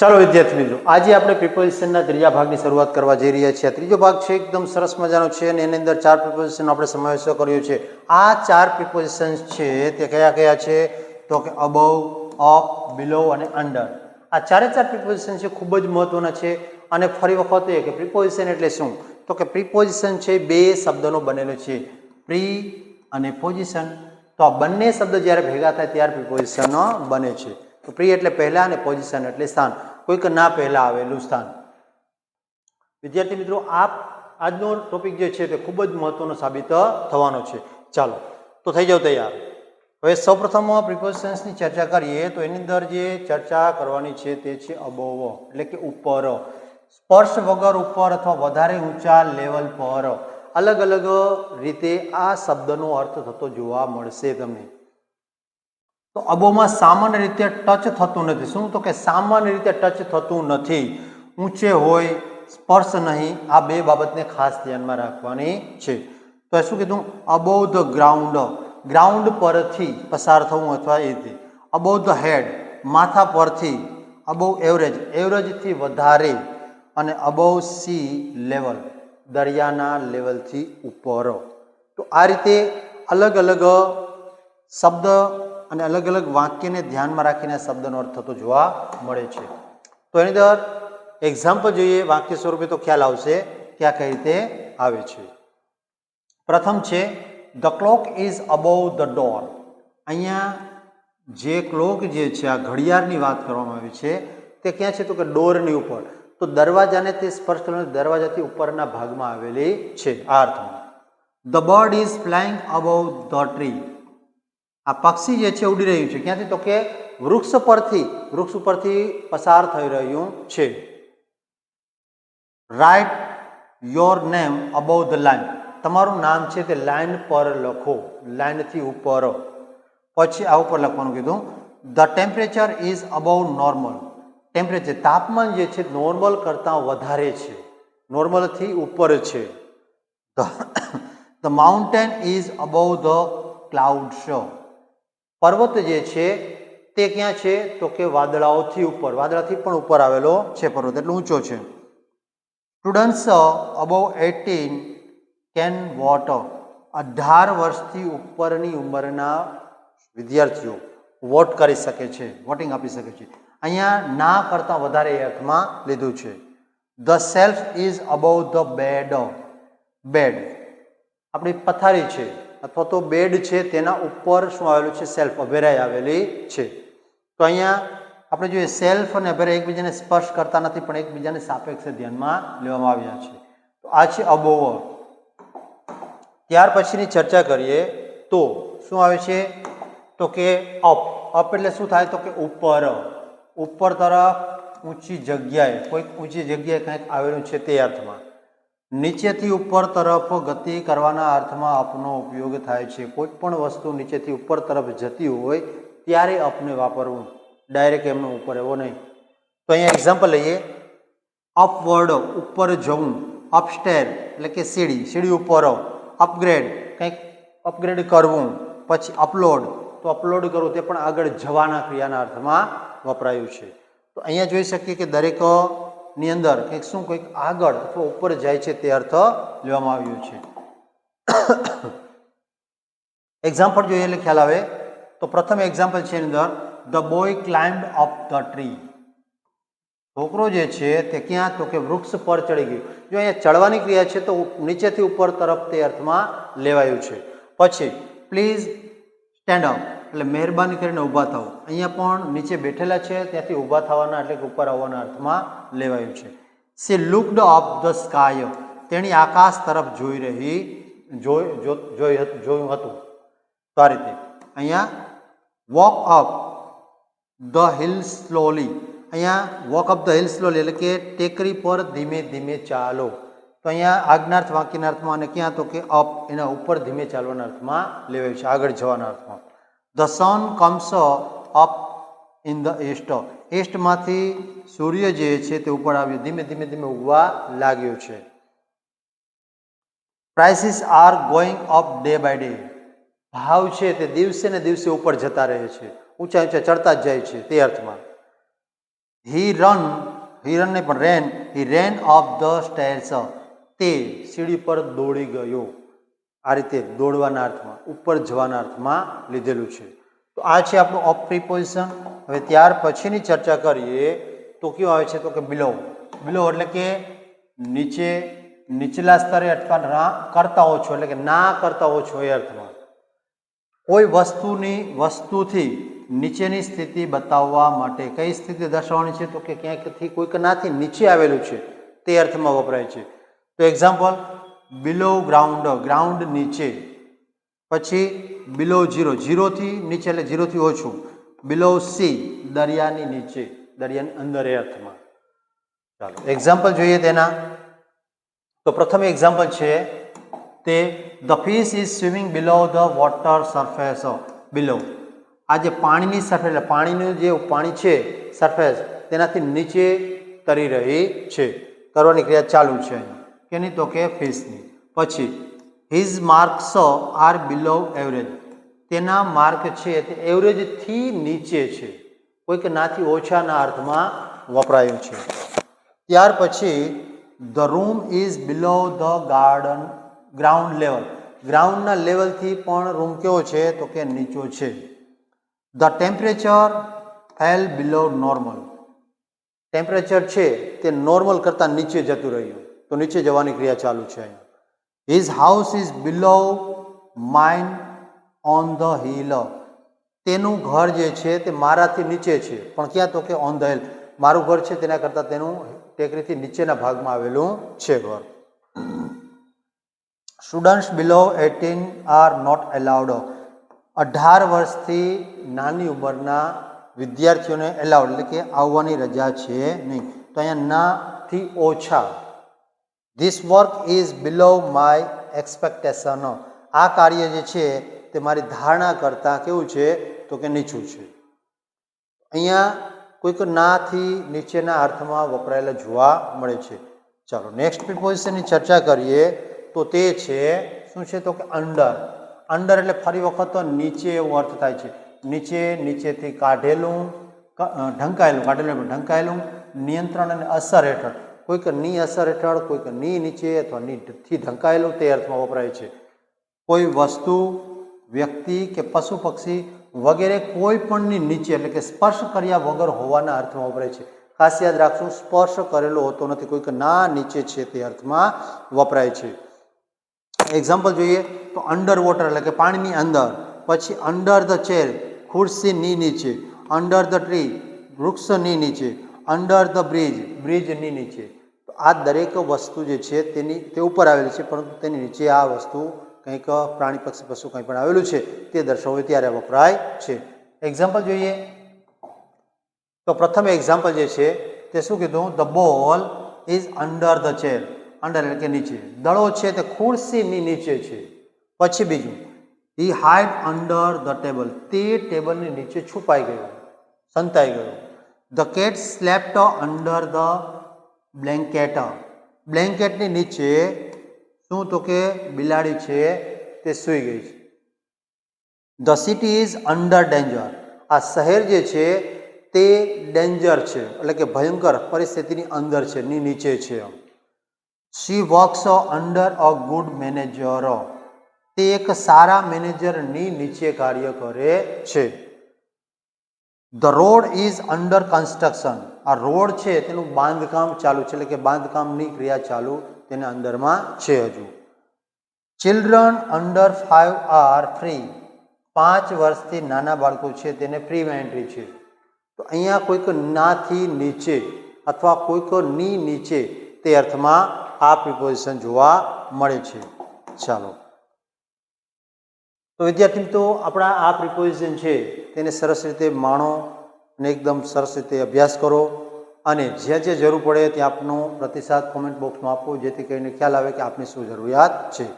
ચાલો વિદ્યાર્થી મિત્રો આજે આપણે પ્રિપોઝિશનના ત્રીજા ભાગની શરૂઆત કરવા જઈ રહ્યા છીએ. ત્રીજો ભાગ છે, એકદમ સરસ મજાનો છે અને એની અંદર ચાર પ્રિપોઝિશનનો આપણે સમાવેશ કર્યો છે. આ ચાર પ્રિપોઝિશન્સ છે, તે કયા કયા છે? તો કે અબવ અપ બિલો અને અંડર આ ચારે ચાર પ્રિપોઝિશન છે, ખૂબ જ મહત્વના છે. અને ફરી વખત એ કે પ્રિપોઝિશન એટલે શું? તો કે પ્રિપોઝિશન છે, બે શબ્દનો બનેલો છે. પ્રી અને પોઝિશન તો આ બંને શબ્દ જ્યારે ભેગા થાય, ત્યારે પ્રિપોઝિશન બને છે. તો પ્રી એટલે પહેલાં અને પોઝિશન એટલે સ્થાન કોઈક ના પહેલાં આવેલું સ્થાન. વિદ્યાર્થી મિત્રો આ આજનો ટોપિક જે છે તે ખૂબ જ મહત્વનો સાબિત થવાનો છે. ચાલો, તો થઈ જાવ તૈયાર. હવે સૌપ્રથમ પ્રિપોઝિશન્સની ચર્ચા કરીએ, તો એની અંદર જે ચર્ચા કરવાની છે તે છે અબોવ એટલે કે ઉપર. સ્પર્શ વગર ઉપર અથવા વધારે ઊંચા લેવલ પર અલગ અલગ રીતે આ શબ્દનો અર્થ થતો જોવા મળશે તમને. તો અબોમાં સામાન્ય રીતે ટચ થતું નથી. શું તો કે સામાન્ય રીતે ટચ થતું નથી. ઊંચે હોય, સ્પર્શ નહીં, આ બે બાબતને ખાસ ધ્યાનમાં રાખવાની છે. તો શું કીધું? Above the ground. ગ્રાઉન્ડ પરથી પસાર થવું અથવા એ રીતે. અબોવ ધ હેડ, માથા પરથી અબોવ એવરેજ, એવરેજથી વધારે અને અબોવ સી લેવલ, દરિયાના લેવલથી ઉપર. તો આ રીતે અલગ અલગ શબ્દ અને અલગ અલગ વાક્યને ધ્યાનમાં રાખીને શબ્દનો અર્થ થતો જોવા મળે છે. તો એની અંદર એક્ઝામ્પલ જોઈએ, વાક્ય સ્વરૂપે તો ખ્યાલ આવશે કે આ કઈ રીતે આવે છે. પ્રથમ છે the clock is above the door અહીંયા જે ક્લોક જે છે, આ ઘડિયાળની વાત કરવામાં આવી છે, તે ક્યાં છે તો કે ડોરની ઉપર. તો દરવાજાને તે સ્પર્શ કરવાનો દરવાજાથી ઉપરના ભાગમાં આવેલી છે, આ અર્થમાં. The bird is flying above the tree આ પક્ષી જે છે ઉડી રહ્યું છે, ક્યાંથી? તો કે વૃક્ષ પરથી, વૃક્ષ ઉપરથી પસાર થઈ રહ્યું છે. Write your name above the line તમારું નામ છે તે લાઇન પર લખો. લાઇનથી ઉપર. પછી આ ઉપર લખવાનું કીધું. The temperature is above normal temperature તાપમાન જે છે નોર્મલ કરતાં વધારે છે. નોર્મલથી ઉપર છે. The mountain is above the clouds પર્વત જે છે, તે ક્યાં છે? તો કે વાદળાઓથી ઉપર. વાદળાથી પણ ઉપર આવેલો છે પર્વત, એટલે ઊંચો છે. Students above eighteen can vote અઢાર વર્ષથી ઉપરની ઉંમરના વિદ્યાર્થીઓ વોટ કરી શકે છે, વોટિંગ આપી શકે છે. અહીંયા ના કરતાં વધારે અર્થમાં લીધું છે. The shelf is above the bed bed આપણી પથારી છે. અથવા તો બેડ છે તેના ઉપર શું આવેલું છે? સેલ્ફ અભેરાઈ આવેલી છે. તો અહીંયા આપણે જોઈએ સેલ્ફ અને અભેરાઈ એકબીજાને સ્પર્શ કરતા નથી, પણ એકબીજાને સાપેક્ષ ધ્યાનમાં લેવામાં આવ્યા છે. તો આ છે અબોવ. ત્યાર પછીની ચર્ચા કરીએ તો શું આવે છે? તો કે અપ અપ એટલે શું થાય? તો કે ઉપર. ઉપર તરફ ઊંચી જગ્યાએ, કોઈક ઊંચી જગ્યાએ કંઈક આવેલું છે તે અર્થમાં. નીચેથી ઉપર તરફ ગતિ કરવાના અર્થમાં અપનો ઉપયોગ થાય છે. કોઈ પણ વસ્તુ નીચેથી ઉપર તરફ જતી હોય, ત્યારે અપને વાપરવું. ડાયરેક્ટ એમનો ઉપર એવો નહીં. તો અહીંયા એક્ઝામ્પલ લઈએ. અપવર્ડ ઉપર જવું. અપસ્ટેર એટલે કે સીડી. સીડી ઉપર અપગ્રેડ કંઈક અપગ્રેડ કરવું. પછી અપલોડ તો અપલોડ કરવું તે પણ આગળ જવાના ક્રિયાના અર્થમાં વપરાયું છે. તો અહીંયા જોઈ શકીએ કે દરેક ની અંદર કંઈક શું, કંઈક આગળ અથવા ઉપર જાય છે તે અર્થ લેવામાં આવ્યો છે. એક્ઝામ્પલ જોઈએ એટલે ખ્યાલ આવે. તો પ્રથમ એક્ઝામ્પલ છે એની અંદર the boy climb up the tree છોકરો જે છે તે ક્યાં, તો કે વૃક્ષ પર ચડી ગયું. જો અહીંયા ચડવાની ક્રિયા છે તો નીચેથી ઉપર તરફ તે અર્થમાં લેવાયું છે. પછી પ્લીઝ સ્ટેન્ડ અપ એટલે મહેરબાની કરીને ઊભા થાઓ. અહીંયા પણ નીચે બેઠેલા છે, ત્યાંથી ઊભા થવાના એટલે કે ઉપર આવવાના અર્થમાં લેવાયું છે. She looked up the sky તેણી આકાશ તરફ જોઈ રહી, જોઈ જોઈ જોયું હતું. તો આ રીતે. અહીંયા walk up the hill slowly અહીંયા walk up the hill slowly એટલે કે ટેકરી પર ધીમે ધીમે ચાલો. તો અહીંયા આજ્ઞાર્થ વાક્યના અર્થમાં અને ક્યાં તો કે અપ એના ઉપર ધીમે ચાલવાના અર્થમાં લેવાયું છે, આગળ જવાના અર્થમાં. The sun comes up in the east એસ્ટમાંથી સૂર્ય જે છે તે ઉપર આવ્યો. ધીમે ધીમે ધીમે ઉગવા લાગ્યો છે. Prices are going up day by day ભાવ છે તે દિવસે ને દિવસે ઉપર જતા રહે છે. ઊંચા ઊંચા ચડતા જ જાય છે તે અર્થમાં. હી રન હિરન ને પણ ran he ran off the stairs તે સીડી પર દોડી ગયો. આ રીતે દોડવાના અર્થમાં, ઉપર જવાના અર્થમાં લીધેલું છે. તો આ છે આપણું ઓફ પ્રિપોઝિશન હવે ત્યાર પછીની ચર્ચા કરીએ તો કયું આવે છે તો કે બિલો બિલો એટલે કે નીચે, નીચલા સ્તરે અથવા ના કરતા ઓછો એટલે કે ના કરતા ઓછો એ અર્થમાં. કોઈ વસ્તુની, વસ્તુથી નીચેની સ્થિતિ બતાવવા માટે કઈ સ્થિતિ દર્શાવવાની છે તો કે ક્યાંકથી કોઈક નાથી નીચે આવેલું છે તે અર્થમાં વપરાય છે. તો એક્ઝામ્પલ બિલો ગ્રાઉન્ડ ગ્રાઉન્ડ નીચે. પછી બિલો ઝીરો ઝીરોથી નીચે એટલે ઝીરોથી ઓછું. બિલો સી દરિયાની નીચે, દરિયાની અંદર એ અર્થમાં ચાલો એક્ઝામ્પલ જોઈએ તેના. તો પ્રથમ એક્ઝામ્પલ છે તે the fish is swimming below the water surface below આ જે પાણીની સરફેસ એટલે પાણીનું જે પાણી છે સરફેસ તેનાથી નીચે તરી રહી છે. તરવાની ક્રિયા ચાલુ છે કેની તો કે ફિશની. પછી his marks are below average તેના માર્ક છે તે એવરેજથી નીચે છે. કોઈક નાથી ઓછાના અર્થમાં વપરાયું છે. ત્યાર પછી the room is below the garden ground level ગ્રાઉન્ડના લેવલથી પણ રૂમ કેવો છે? તો કે નીચો છે. The temperature fell below normal temperature છે તે નોર્મલ કરતાં નીચે જતું રહ્યું. તો નીચે જવાની ક્રિયા ચાલુ છે અહીંયા. His house is below mine on the hill તેનું ઘર જે છે તે મારાથી નીચે છે, પણ ક્યાં તો કે ઓન ધ હિલ મારું ઘર છે તેના કરતાં તેનું ટેકરીથી નીચેના ભાગમાં આવેલું છે ઘર. Students below eighteen are not allowed અઢાર વર્ષથી નાની ઉંમરના વિદ્યાર્થીઓને એલાઉડ એટલે કે આવવાની રજા છે નહીં. તો અહીંયા નાથી ઓછા this work is below my expectation આ કાર્ય જે છે, તે મારી ધારણા કરતાં કેવું છે, તો કે નીચું છે. અહીંયા કોઈક નાથી નીચેના અર્થમાં વપરાયેલા જોવા મળે છે. ચાલો નેક્સ્ટ પ્રિપોઝિશનની ચર્ચા કરીએ, તો તે છે, શું છે તો કે અંડર અંડર એટલે ફરી વખત નીચે એવો અર્થ થાય છે. નીચે, નીચેથી કાઢેલું ઢંકાયેલું કાઢેલું ઢંકાયેલું, નિયંત્રણ અને અસર હેઠળ. કોઈકની અસર હેઠળ કોઈકની નીચે અથવા નીથી ઢંકાયેલું તે અર્થમાં વપરાય છે. કોઈ વસ્તુ, વ્યક્તિ કે પશુ પક્ષી વગેરે કોઈ પણની નીચે એટલે કે સ્પર્શ કર્યા વગર હોવાના અર્થમાં વપરાય છે. ખાસ યાદ રાખશું, સ્પર્શ કરેલો હોતો નથી કોઈક ના નીચે છે તે અર્થમાં વપરાય છે. એક્ઝામ્પલ જોઈએ તો અંડર વોટર એટલે કે પાણીની અંદર, પછી અંડર ધ ચેર ખુરશીની નીચે અંડર ધ ટ્રી વૃક્ષની નીચે અંડર ધ બ્રિજ બ્રિજની નીચે. આ દરેક વસ્તુ જે છે તેની, તે ઉપર આવેલી છે, પરંતુ તેની નીચે આ વસ્તુ કંઈક પ્રાણી, પક્ષી, પશુ કંઈ પણ આવેલું છે, તે દર્શાવે ત્યારે વપરાય છે. એક્ઝામ્પલ જોઈએ. તો પ્રથમ એક્ઝામ્પલ જે છે, તે શું કીધું? The ball is under the chair under એટલે કે નીચે. દડો છે તે ખુરશીની નીચે છે. પછી બીજું. He hide under the table તે ટેબલની નીચે છુપાઈ ગયો. સંતાઈ ગયો. The cat slept under the blanket. બ્લેન્કેટની નીચે શું તો કે બિલાડી છે તે સૂઈ ગઈ છે. The city is under danger આ શહેર જે છે તે ડેન્જર છે, એટલે કે ભયંકર પરિસ્થિતિની અંદર છે, ની નીચે છે. She works under a good manager તે એક સારા મેનેજરની નીચે કાર્ય કરે છે. The road is under construction આ રોડ છે તેનું બાંધકામ ચાલુ છે. એટલે કે બાંધકામની ક્રિયા ચાલુ તેના અંદરમાં છે હજુ. Children under five are free પાંચ વર્ષથી નાના બાળકો છે તેને ફ્રી એન્ટ્રી છે. તો અહીંયા કોઈક નાથી નીચે અથવા કોઈકની નીચે તે અર્થમાં આ પ્રિપોઝિશન જોવા મળે છે. ચાલો. તો વિદ્યાર્થી મિત્રો આપણા આ પ્રિપોઝિશન છે તેને સરસ રીતે માણો અને એકદમ સરસ રીતે અભ્યાસ કરો અને જ્યાં જ્યાં જરૂર પડે ત્યાં આપનો પ્રતિસાદ કોમેન્ટ બોક્સમાં આપો, જેથી કરીને ખ્યાલ આવે કે આપની શું જરૂરિયાત છે.